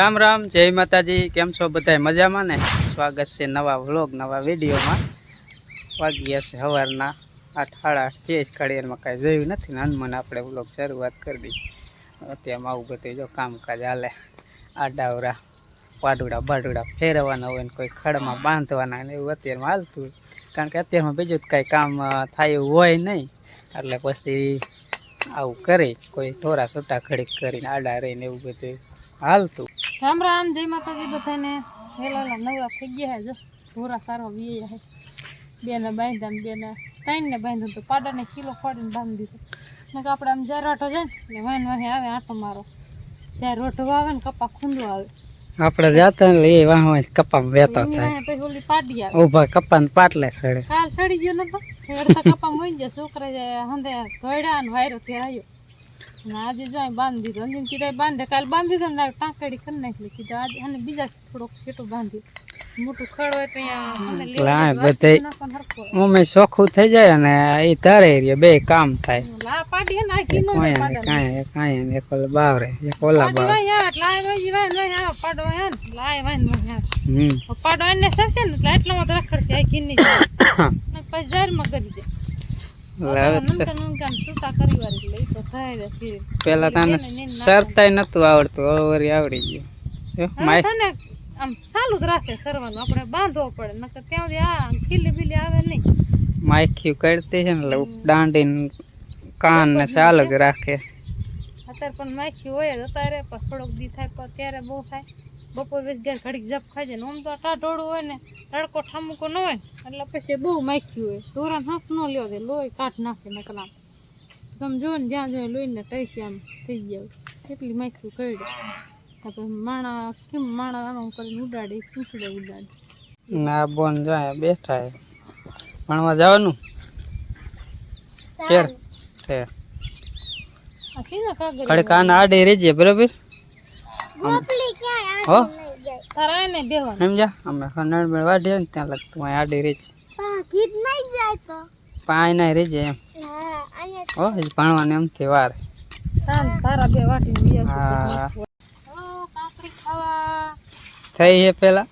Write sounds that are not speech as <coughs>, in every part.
રામ રામ, જય માતાજી, કેમ છો બધા મજામાં ને? સ્વાગત છે નવા વ્લોગ, નવા વિડીયોમાં. વાગ્યા છે સવારના આઠ, સાડા છે ઘડિયાળમાં કાંઈ જોયું નથી ને, હનુમાન આપણે વ્લોગ શરૂઆત કરી દીધી. અત્યારમાં આવું બધું જો કામકાજ હાલે. આડાવરા પાડુડા બાડુડા ફેરવવાના હોય ને કોઈ ખડમાં બાંધવાના ને એવું અત્યારમાં હાલતું કારણ કે અત્યારમાં બીજું જ કાંઈ કામ થાય હોય નહીં. એટલે પછી આવું કરી, કોઈ ઢોરા છૂટા ઘડીક કરીને આડા રહીને એવું બધું હાલતું. રામ રામ જય માતાજી બધાને. વેલા નવરા થઈ ગયા હે જો. ભૂરા સારો વીએ હે બેને બાંધ્યા ને બેને ત્રણને બાંધ્યું તો પાડાને કિલો ફોડીને બાંધી દીધો. ને આપણે આમ જ્યારે રોટો જાય ને વાહન વાહે આવે આંટો મારો. જ્યારે રોટો આવે ને કપા ખૂંદો આવે. આપણે જાતા ને એટલે એ વાહ વાહ કપા વેતો થાય. પછી ઓલી પાડી આવે. ઊભા કપાને પાટલે સડે. કાલ સડી ગયો નતો. અડધા કપા મોઈ ગયા. છોકરા જાય હંધે ધોયડા ને વાયરો ત્યાં આવ્યો. અને આજે જો બાંધી દીધો અંજન કીધા બાંધે કાલ બાંધી દીધો ને કાંકડી કરી નાખી કીધું આજે અને બીજા થોડોક છેટો બાંધ્યો મોટું ખડ હોય તો અહીંયા. મમ્મી ચોખ્ખું થઈ જાય અને એ તારે રે બે કામ થાય. લા પાડી ને આ કિલો કાંઈ કાંઈ કાંઈ ને એક ઓલો બાવરે એક ઓલા બાવરે. લાય વાય વાય આ પાડો હે ને લાય વાય હમ. પાડો એને સસે ને એટલે એટલામાં રખડશે આ કિન્ની <coughs> ને પછી જારમાં કરી દે પેલા તને સરતાય નતું આવડતું હવે વળી આવડી ગયું. માય આમ ચાલુ જ રાખે સરવાનું આપણે બાંધવો પડે નકર ત્યાં સુધી આ ખીલી બીલી આવે નહીં. માખી કરતી છે ને એટલે દાંડીને કાન ને ચાલુ જ રાખે. અત્યારે પણ માખી હોય જ અત્યારે પણ થોડોક દી થાય પણ ત્યારે બહુ થાય. બપોર વેચ ગયા ઘડીક જપ ખાઈ ને આમ તો ટાઢોળું હોય ને તડકો ઠામકો ન હોય ને એટલે પછી બહુ માખ્યું હોય. ધોરણ હાથ ન લ્યો છે લોહી કાઢ નાખે ને કલા તમે જો ને જ્યાં જોઈએ લોહીને ટૈસી આમ થઈ ગયા કેટલી માખ્યું કરી પછી માણા કેમ માણા આમ કરીને ઉડાડી પૂછડે ઉડાડી. ના બોન જાય બેઠા હે. ભણવા જવાનું? ફેર ખડે કાન આડે રેજે બરાબર? હો? તારા એને સમજા અમે ખંડ મેળ વાઢીએ ને ત્યાં લગતું આડે રેજે પાય ના રેજે એમ. હો વાર. તારા બે વાટીને બીજા ઓ કાકડી ખાવા. થઈ હે પેલા?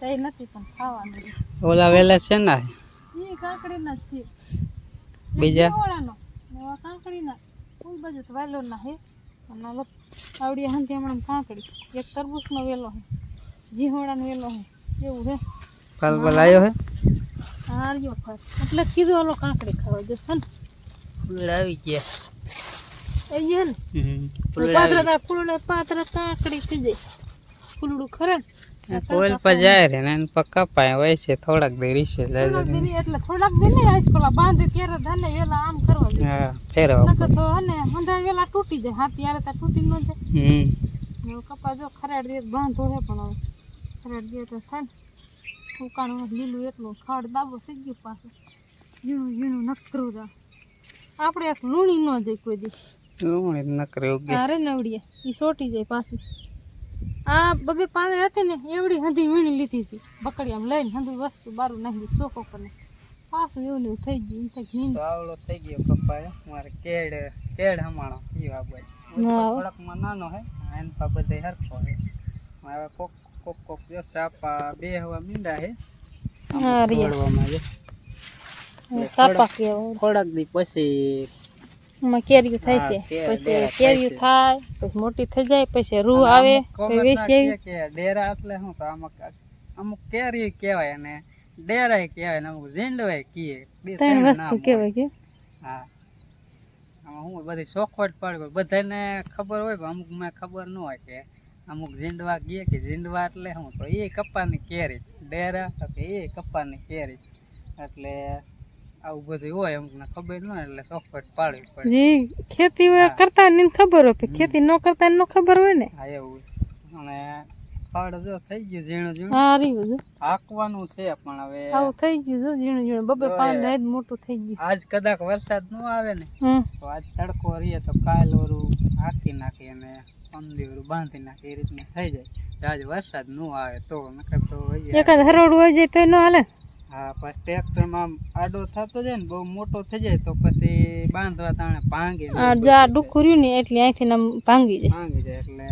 તઈ નથી પણ ખાવાનું. ઓલા વેલા છે ને એ છે. બીજા? ઓળાનો એવા કાકડીના. કોઈ બાજુ તો વાયલો ના હે. અને આ લોક આવડી હાંથી હમણાં કાકડી. એક તરબૂચનો વેલો હે જીહોડાનો વેલો હે એવું હે ફલ ફલ આવ્યો હે? હાર્યો ફળ એટલે કીધું ઓલો કાંકડી ખાવા જો ને ફૂલ આવી ગયા એ હે ને? પાત્ર પાત્ર કાંકડી થઈ જાય ફૂલડું ખરે ને? પોલ પજાય રે ને પક્કા પાય હોય છે થોડાક દેરી છે એટલે થોડાક દિન નહીં આઈસ પેલા બાંધી ત્યારે ધને વેલા આમ કરવા હા ફેરવા નકર તો હને હંધા વેલા તૂટી જાય હાથ યારે ત્યાં તૂટી ન જાય. હમ. ને કપા જો ખરાડ દે બાંધો હે પણ હવે ખરાડ દે તો થાય ને. ઉકાણું લીલું એટલું ખાડ દાબો થઈ ગયું પાછું. ઝીણું ઝીણું નકરું જા. આપણે એક લૂણી ન જાય કોઈ દી. લૂણી નકરે ઉગે. અરે નવડીએ ઈ સોટી જાય પાછી. આ બબે પાંદડે હતી ને એવડી હંધી વીણી લીધી હતી. બકડી આમ લઈને હંધી વસ્તુ બારું નાખી ચોખ્ખો કરીને પાછું એવું એવું થઈ ગયું થઈ તો આવડો થઈ ગયો કપાય મારે કેડ કેડ હમાણો ઈ વાગવાય. થોડાકમાં નાનો હે એન પા બધે હરખો હે. હવે કોક કોક કોક જો સાપા બે હવા મીંડા હે. હા ખોડવામાં જો સાપા કેવો થોડાક દી પછી એમાં કેરીઓ થાય છે. પછી કેરીઓ થાય પછી મોટી થઈ જાય પછી રૂ આવે વેચી ડેરા એટલે શું તો અમુક અમુક કેરી કહેવાય અને ડેરાય કહેવાય ને અમુક ઝીંડવાય કીએ. ત્રણ વસ્તુ કહેવાય કે. હા. આમાં હું બધી ચોખવટ પડે બધાને ખબર હોય પણ અમુક મેં ખબર ન હોય કે અમુક ઝીંડવા ગયે કે ઝીંડવા એટલે શું? તો એ કપ્પાની કેરી. ડેરા તો એ કપ્પાની કેરી. એટલે આવું બધું હોય અમુકને ખબર ન હોય એટલે ચોખવટ પાડવી પડે. જી ખેતી કરતા ને ખબર હોય ખેતી ન કરતા ન ખબર હોય ને. હા એવું અને ખડ જો થઈ ગયું ઝીણું ઝીણું. હા રહ્યું જો. હાકવાનું છે પણ હવે આવું થઈ ગયું જો ઝીણું ઝીણું. બબે પાન પાંચ મોટું થઈ ગયું. આજ કદાચ વરસાદ ન આવે ને તો આજ તડકો રહીએ તો કાલ ઓરું હાકી નાખી અને પંદી ઓરું બાંધી નાખી એ રીતનું થઈ જાય. આજ વરસાદ ન આવે તો નકર તો એકાદ હરોડ હોય જાય તો ન હાલે. હા પણ ટ્રેક્ટરમાં આડો થતો જાય ને બહુ મોટો થઈ જાય તો પછી બાંધવા તાણે ભાંગે આ જો આ ડુખું રહ્યું ને એટલે અહીંથી આમ ભાંગી જાય. ભાંગી જાય એટલે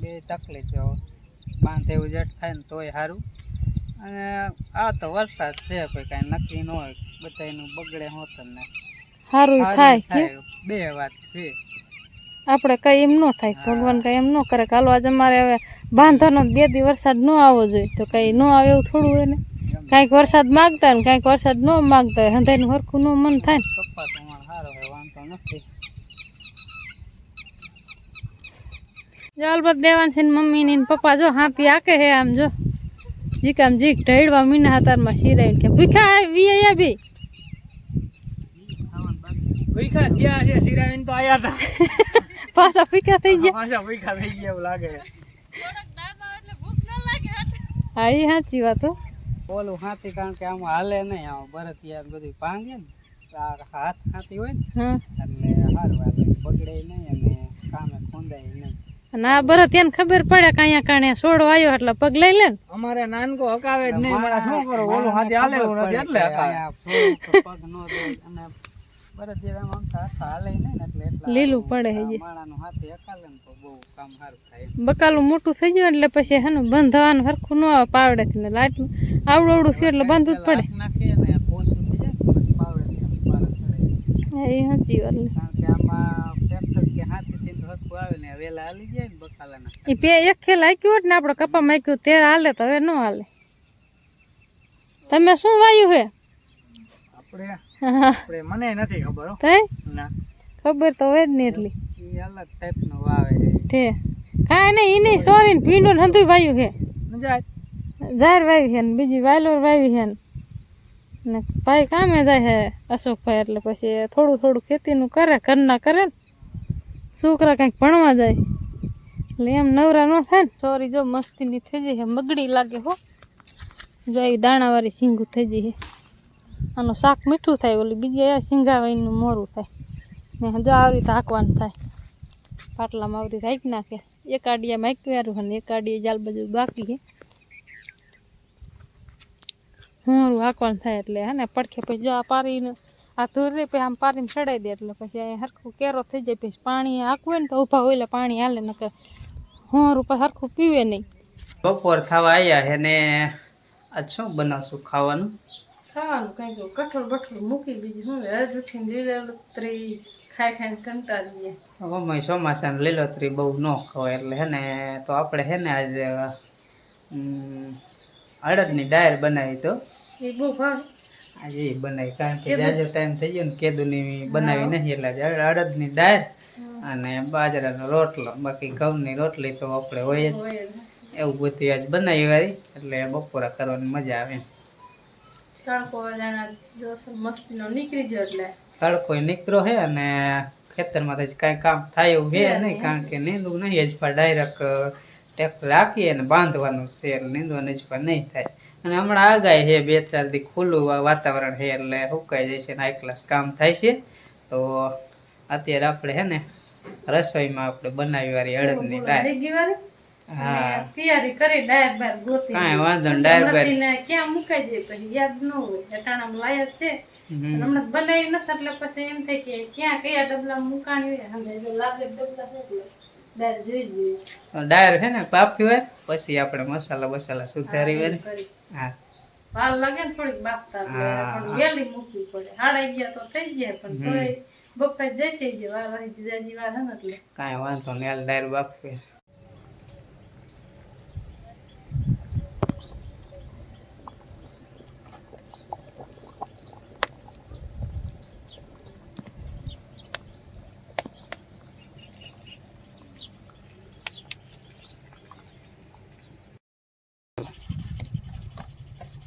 બે તકલીફ જો બાંધે એવું જેટ થાય ને તોય સારું અને આ તો વરસાદ છે ભાઈ કાંઈ નક્કી ન હોય. બધાયનું બગડે હોત ને. સારું થાય બે વાત છે. આપણે કઈ એમ ન થાય ભગવાન કઈ એમ ન કરે કાલો આજે અમારે હવે બાંધવાનો બે દિવસ વરસાદ ન આવવો જોઈએ. તો કઈ ન આવે એવું થોડું હોય ને? કાંઈક વરસાદ માગતા ને કાંઈક વરસાદ ન માગતા હોય હંધાઈ હરખું ન મન થાય ને. કપ્પા પ્રમાણ સારો હોય વાંધો નથી. જો અલબત્ત ને મમ્મી ને પપ્પા જો હાથી આકે હે આમ જો. જીક આમ જીક ઢળવા મીના હાતારમાં શિરાઈ કે ભૂખા આવી આયા બી ભૂખ્યા થયા છે શિરાઈ તો આયા હતા. <laughs> પાછા ભૂખા થઈ ગયા. પાછા ભૂખા થઈ ગયા એવું લાગે. હા એ સાચી વાત હો. ઓલું હાથી કારણ કે આમાં હાલે નહીં. આમ બરત યાર બધું ભાંગે ને આ હાથ હાથી હોય ને એટલે સારું હાલે બગડે નહીં અને કામે ખોંદાય નહીં. અને આ બરત ત્યાં ખબર પડે કે અહીંયા કાણે છોડો આવ્યો એટલે પગ લઈ લે અમારે નાનકો હકાવે જ નહીં. મારા શું કરો? ઓલું હાથે હાલે એટલે હકાવે. પગ નો અને લીલું પડે છે જે. માણાનું હાથે હકાલે ને તો બહુ કામ સારું થાય બકાલું મોટું થઈ ગયું એટલે પછી હેનું બંધવાનું હરખું ન આવે પાવડે થી લાઈટ આવડું આવડું થયું એટલે બાંધવું જ પડે. એ સાચી વાત એ બે એક ખેલ આક્યું હોત ને આપણે કપા માક્યું તે હાલે તો હવે ન હાલે. તમે શું વાયું હે? આપણે મને નથી ખબર હો. ના. ખબર તો હોય જ નહીં એટલી. એ અલગ ટાઈપનો વાવે છે. કાંઈ નહીં એને સોરી ને ભીંડો ને હંધુય વાયું મજા ઝાર વાવી છે ને બીજી વાયલોર વાવી છે ને. ભાઈ કામે જાય છે અશોકભાઈ એટલે પછી થોડું થોડું ખેતીનું કરે ઘરના કરે ને. છોકરા કંઈક ભણવા જાય. એટલે એમ નવરા ન થાય ને. સોરી જો મસ્તીની થઈ જાય છે મગડી લાગે હો. જો એવી દાણાવાળી સિંગું થઈ જાય છે આનું શાક મીઠું થાય, ઓલી બીજી સિંગાવાઈનું મોરું થાય. ને જો આવરી હાંકવાનું થાય. પાટલામાં આવરી હાંકી નાખે. એક આડિયામાં હાંકી વારું અને એક આડિયા જાલ બાજુ બાકી છે હું હાંકવાનું થાય એટલે હે ને, પડખે પછી જો આ પારીને, આ ધોરી પછી આમ પારીને ચડાવી દે એટલે પછી હરખું કેરો થઈ જાય, પછી પાણી હાંકવું ને તો ઊભા હોય એટલે પાણી હાલે, નકર હોર ઉપર હરખું પીવે નહીં. બપોર થવા આવ્યા છે ને શું બનાવશું ખાવાનું? ખાવાનું કંઈક કઠોળ બઠોળ મૂકી બીજું શું હજ ઉઠીને લીલોતરી ખાઈ ખાઈને કંટાળી ગયા અમે ચોમાસાને લીલોતરી બહુ ન ખવાય એટલે હે ને તો આપણે હે ને આજે અડદની ડાયર બનાવી તો. એ બહુ ભાવ. આજે એ બનાવી કારણ કે જાજો ટાઈમ થઈ ગયો ને કેદુની બનાવી નહીં એટલે આજે અડદની ડાયર અને બાજરાનો રોટલો. બાકી ઘઉંની રોટલી તો આપણે હોય જ. એવું બધું આજ બનાવી વાળી. એટલે બપોરા કરવાની મજા આવે તડકો જાણે જોશ મસ્તીનો નીકળી ગયો એટલે. તડકો નીકળો હે અને ખેતરમાં તો કાંઈ કામ થાય એવું છે નહીં કારણ કે નીંદવું નહીં જ પણ ડાયરેક્ટ ટેક રાખીએ અને બાંધવાનું છે એટલે નીંદવાનું જ પણ નહીં થાય. અને હમણાં આગાય છે બે ચાર દી ખુલ્લું વાતાવરણ છે એટલે સુકાઈ જાય છે હાઈ ક્લાસ કામ થાય છે. તો અત્યારે આપણે હે ને રસોઈમાં આપણે બનાવી વાળી અડદની દાળ. હા. તૈયારી કરી ડાયર બાર ગોતી કાંઈ વાંધો ડાયર બાર. ક્યાં મુકાઈ જાય પછી યાદ ન હોય. અટાણામાં લાયા છે. હમણાં બનાવી નથી એટલે પછી એમ થાય કે ક્યાં કયા ડબલા મુકાણી હોય. હમે લાગે ડબલા એટલે ડાયર જોઈ જોઈએ ડાયર છે ને બાફી હોય પછી આપણે મસાલા બસાલા સુધારી હોય હા. વાર લાગે ને થોડીક બાફતા. પણ વેલી મૂકવી પડે. હાડા ગયા તો થઈ જાય પણ. તોય બફાઈ જશે જે વાર રહી જાજી વાર હે ને એટલે. કાંઈ વાંધો નહીં હાલ ડાયર બાફી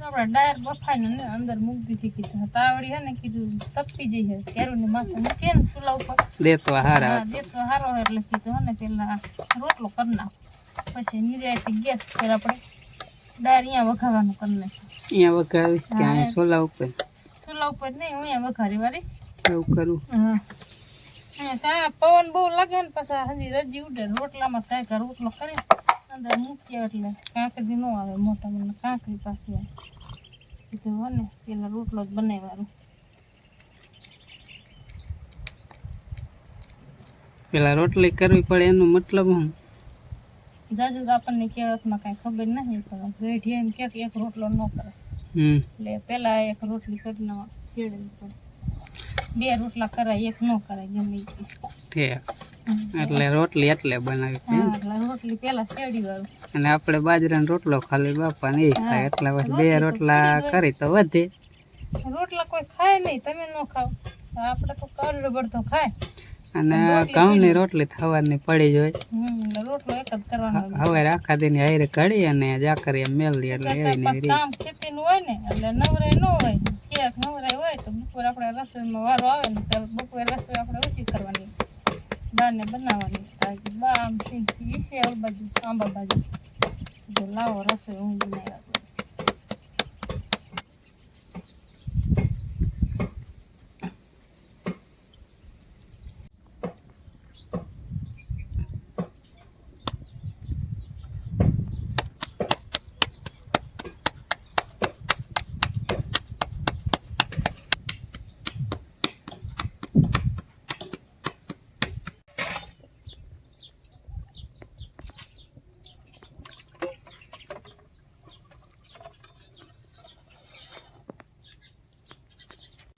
આપણે ડાયર બફાઈને ને અંદર મૂકી દીધી કીધું. તાવડી હે ને કીધું તપી જઈ હે. કેરું ને માથે મૂકીએ ને ચૂલા ઉપર. દેતો હારા દેતો હારો એટલે કીધું હે ને પેલા રોટલો કરી નાખ. પછી નિર્યાથી ગેસ પર આપણે ડાયર અહીંયા વઘારવાનું કરી નાખ્યું અહીંયા વગાવી કે સોલા ઉપર? ઉપર નહીં હું અહીંયા વઘારી વાળીશ. એવું કરું. હા. કાં પવન બહુ લાગે ને પાછા હજી રજી ઉડે રોટલામાં કાંઈક રોટલો કરી અંદર મૂકીએ એટલે કાંકરી ન આવે મોટા મને કાંકરી પાસે આવે. હો ને પેલા રોટલો જ બનાવવાનો પેલા રોટલી કરવી પડે એનો મતલબ હું જાજુ તો આપણને કહેવતમાં કાંઈ ખબર નહીં પણ ગઈઢી એમ કે એક રોટલો ન કરે હમ એટલે પેલા એક રોટલી કરી નાખવા શેડવી પડે બે રોટલા કરાય એક ન કરાય ગમે હમ. એટલે રોટલી એટલે બનાવી. રોટલી પેલા શેડી વાળું. અને આપણે બાજરાનો રોટલો ખાલી બાપા ને ખાય. એટલે પછી બે રોટલા કરી તો વધે. રોટલા કોઈ ખાય નહીં તમે ન ખાવ આપણે તો કરડો બળતો ખાય. અને ઘઉંની રોટલી થવાની પડી જ હોય. રોટલો એક જ કરવાનો હવે આખા દિન હારે કઢી અને જાકરી મેળવી એટલે એવી નહીં કામ ખેતીનું હોય ને એટલે નવરે ન હોય. ક્યાંક નવરે હોય તો બપોરે આપણે રસોઈમાં વારો આવે ને ત્યારે બપોરે રસોઈ આપણે ઓછી કરવાની. દાળને બનાવવાની બા આમ સિંગ ઈસે ઓલ બાજુ આંબા બાજુ લાવો રસોઈ હું બનાવ્યા કરું.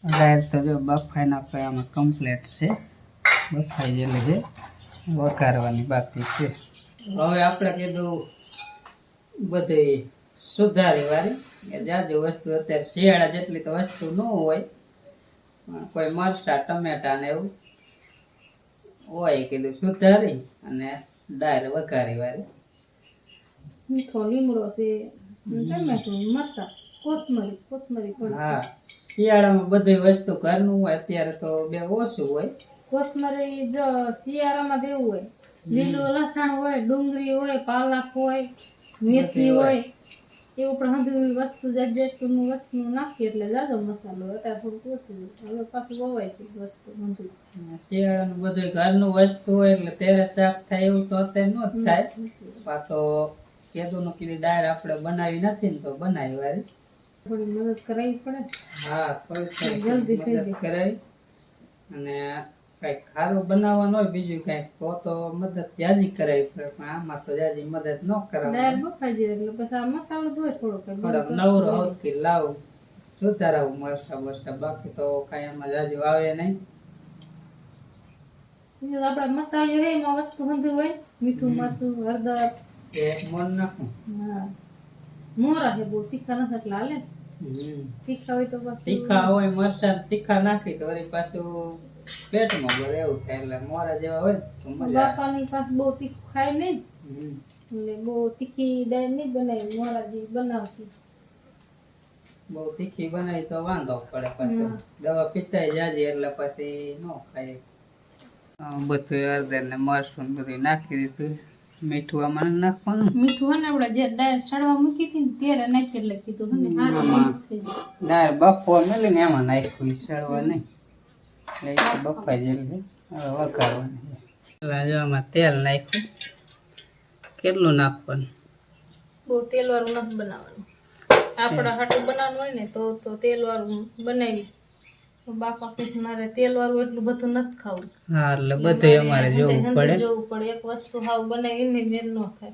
રાયર તો જો બફાઈ નાખે આમાં કમ્પ્લીટ છે. બફાઈ જેલી છે વઘારવાની બાકી છે. હવે આપણે કીધું બધી સુધારી વાળી. જાજુ વસ્તુ અત્યારે શિયાળા જેટલી તો વસ્તુ ન હોય કોઈ મરચા ટમેટા ને એવું હોય કીધું સુધારી અને દાળ વઘારી વાળી. મીઠો લીમડો છે ટમેટું મરચાં. કોથમરી કોથમરી હા શિયાળામાં બધી વસ્તુ ઘરનું હોય અત્યારે તો બે ઓછું હોય. કોથમરી જો શિયાળામાં દેવું હોય. લીલું લસણ હોય ડુંગળી હોય પાલક હોય મેથી હોય. એ ઉપર હંધી વસ્તુ જાત વસ્તુ નાખીએ એટલે જાજો મસાલો અત્યારે થોડુંક ઓછું હવે પાછું વવાય છે વસ્તુ હંધી શિયાળાનું બધું ઘરનું વસ્તુ હોય એટલે ત્યારે સાફ થાય એવું તો અત્યારે ન થાય. પાછો કેદુનું કીધી ડાયર આપણે બનાવી નથી ને તો બનાવી વાળી. થોડી મદદ કરાવી પડે. હા થોડી થોડી જલ્દી થઈ જાય. કરાવી. અને કઈ ખારું બનાવવાનું હોય બીજું કઈ તો તો મદદ જાજી કરાવી પડે પણ આમાં તો જાજી મદદ ન દાળ બફાઈ જાય એટલે પછી આ મસાલો ધોય થોડો થોડોક નવરો હોતથી લાવું સુધારાવું મરસા બરસા બાકી તો કાંઈ આમાં જાજુ આવે નહીં. આપણે મસાલો હોય એમાં વસ્તુ હંધી હોય મીઠું મરચું હળદર. એ મોન નાખું. હા. મોરા હે બહુ તીખા નથી એટલે હાલે. તીખા હોય તો પછી તીખા હોય મરચાં તીખા નાખી તો વળી પાછું પેટમાં ભરે એવું થાય એટલે મોરા જેવા હોય તો મજા બાપાની પાસે બહુ તીખું ખાય નહીં. એટલે બહુ તીખી દાળ નહીં બનાવી મોરાજી બનાવતી બહુ તીખી બનાવી તો વાંધો પડે પછી. દવા પીતાય જાજી એટલે પછી ન ખાય. બધું હળદર ને મરસું બધું નાખી દીધું મીઠું આમાં નાખવાનું. મીઠું હોય આપણે જે દાળ સડવા મૂકી હતી ને ત્યારે નાખી એટલે કીધું હે ને મસ્ત થઈ જાય દાળ બફોર મેલી ને એમાં નાખ્યું સડવા નહીં. એટલે બફાઈ જેવી હવે વઘારવાની છે. પેલા જો આમાં તેલ નાખ્યું. કેટલું નાખવાનું? બહુ તેલ નથી બનાવવાનું. આપણા હાટું બનાવવાનું હોય ને તો તો તેલ વાળું બનાવી બાપા કે મારે તેલ વાળું એટલું બધું નથી ખાવું. હા એટલે બધું અમારે જોવું પડે. જોવું પડે. એક વસ્તુ હાવ બનાવી ને મેર ન થાય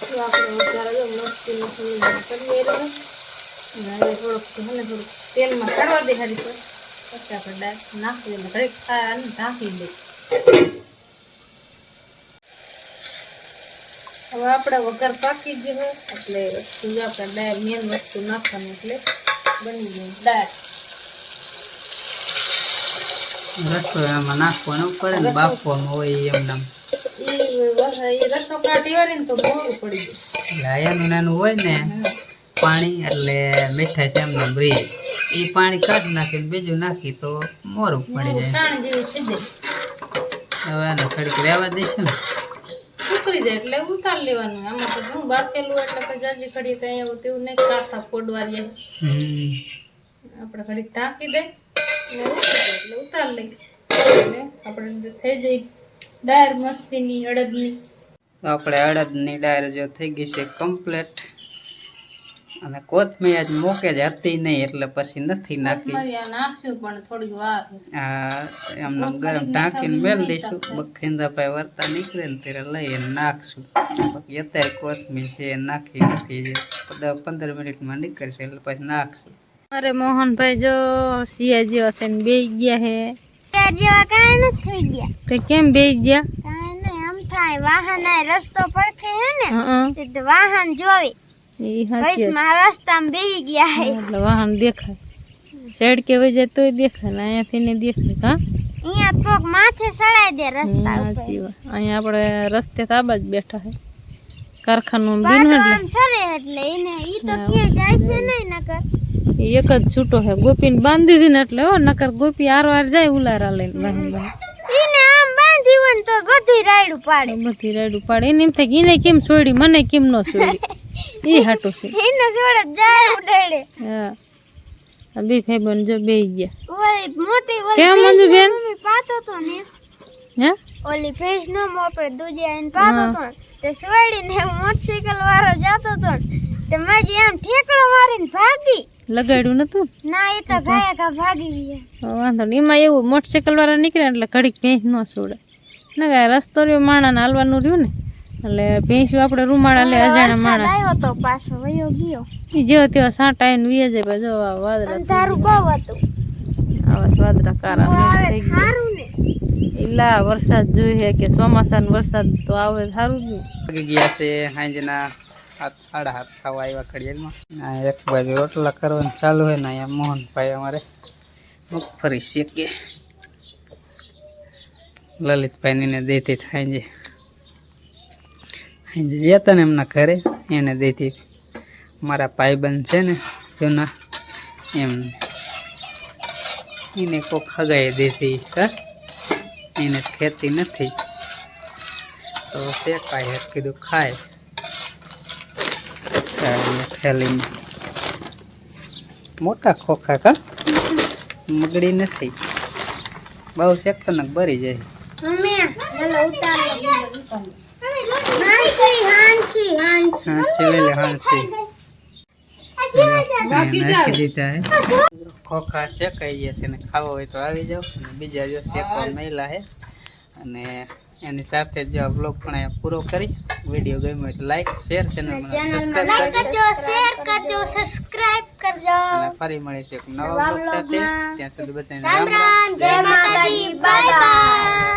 તો આપણે અત્યારે જો હવે થોડુંક આપણે દાળ વઘાર પાકી ગયો એટલે વસ્તુ આપણે મેન વસ્તુ નાખવાની એટલે બની ગયું દાળ રસો એમાં નાખવાનું પડે ને બાફવાનું હોય એમ નામ. એ વઘાર- એ રસો કાઢી વાળી ને તો મોડું પડી એટલે એનું નાનું હોય ને પાણી એટલે મીઠાઈ છે એમને બ્રી એ પાણી કાઢી નાખી બીજું નાખી તો મોરું પડી જાય. હવે એને ઘડીક રહેવા દઈશું. ઉકળી જાય એટલે ઉતાર લેવાનું. આમાં તો ઘણું બાફેલું એટલે જાજી ખડી કઈ એવું તેવું નહીં કાસા પોડવા જાય હમ. આપણે ખડી ઢાંકી દે એટલે ઉતરી એટલે ઉતાર લઈ એટલે આપણે થઈ જાય ડાયર મસ્તીની અડદની. આપણે અડદની ડાયર જો થઈ ગઈ છે કમ્પ્લીટ અને કોથમીર આજ મૂકે જ હતી નહીં એટલે પછી નથી નાખી. નાખ્યું પણ થોડીક વાર. હા એમને ગરમ ઢાંકીને મેળ દઈશું. બખીંદા ભાઈ વર્તા નીકળે ને ત્યારે લઈને નાખશું. બાકી અત્યારે કોથમીર છે નાખી નથી જે પંદર મિનિટમાં નીકળશે એટલે પછી નાખશું. અરે મોહનભાઈ જો સિયા જેવા ને બે ગયા હે. જેવા કાંઈ નથી થઈ ગયા. તે કેમ બે ગયા? કાંઈ આમ થાય વાહન રસ્તો પડખે હે ને તો વાહન જોવે. એ રસ્તામાં બેહી ગયા હે. એટલે વાહન દેખાય. સાઈડ કે વહી જાય તોય દેખાય ને અહીંયાથી ને દેખાય કા અહીંયા કોક માથે સડાઈ દે રસ્તા ઉપર. અહીંયા આપણે રસ્તે તો જ બેઠા હે. કારખાનું બીનું એટલે એને ઈ તો ક્યાંય જાય છે નહીં નકર. એટલે એક જ છૂટો હે ગોપીને બાંધી દીધી ને એટલે હો નકર ગોપી આરવાર જાય ઉલારા લઈને વાહન વાહન ઈને આમ બાંધી તો બધી રાયડું પાડે. બધી રાયડું પાડે. એને એમ થાય કે કેમ છોડી મને કેમ ન છોડી? <laughs> ઈ હાટું છે. એને જોડે જાય ઉડેડે હા. બે ભાઈ જો બે ગયા. ઓલી મોટી ઓલી કેમ ભેંસ મંજુબેન? પાતો તો ને? હે? ઓલી ભેંસ નો મોપડે દૂધિયા આઈને પાતો તો ને, તે સોડીને મોટરસાઇકલ વાળો જાતો તો ને, તે માજી આમ ઠેકડો મારીને ભાગી. લગાડ્યું નતું? ના એ તો ગયા કા ભાગી ગયા. વાંધો નહીં. એમાં એવું મોટરસાઇકલ વાળા નીકળ્યા એટલે ઘડીક ભેંસ ન છોડે ને કાંઈ રસ્તો રહ્યો માણાને હાલવાનું રહ્યું ને. એટલે ભેંસ આપણે રૂમાળા લે અજાણા માણા. આવ્યો તો પાછો વયો ગયો. એ જેવો તેવો સાંટ આવીને વીએ જાય પછી જો આ તારું બહુ હતું. આવા વાદરા વાદળા કારા સારું ને. એલા વરસાદ જોઈએ કે ચોમાસાનો વરસાદ તો આવે સારું જ ને. ગયા છે સાંજના હાથ સાડા હાથ થવા આવ્યા ઘડિયાળમાં. આ એક બાજુ રોટલા કરવાનું ચાલુ હોય ને અહીંયા મોહનભાઈ અમારે મગફળી શેકે. લલિતભાઈની દેતી થાય સાંજે ગયા તને એમના ઘરે, એને દેતી. મારા ભાઈબંધ છે ને જૂના એમને એને કોક હગાઈ દેતી, હા? એને ખેતી નથી. તો શેકાય કીધું ખાય. થેલીમાં મોટા ખોખા કા? મગડી નથી. બહુ શેકતનક ભરી જાય. ખોખા શેકાઈ ગયા છે ને ખાવો હોય તો આવી જાવ બીજા જો શેકવા મેલા હે. અને એની સાથે જ આ બ્લોગ પણ અહીંયા પૂરો કરી. વીડિયો ગમ્યો તો લાઈક શેર ચેનલ સબસ્ક્રાઈબ કરજો. કરજો શેર કરજો સબસ્ક્રાઇબ કરજો. અને ફરી મળીશું એક નવા બ્લોગ સાથે. ત્યાં સુધી બધાને રામ રામ. જય માતાજી બાય બાય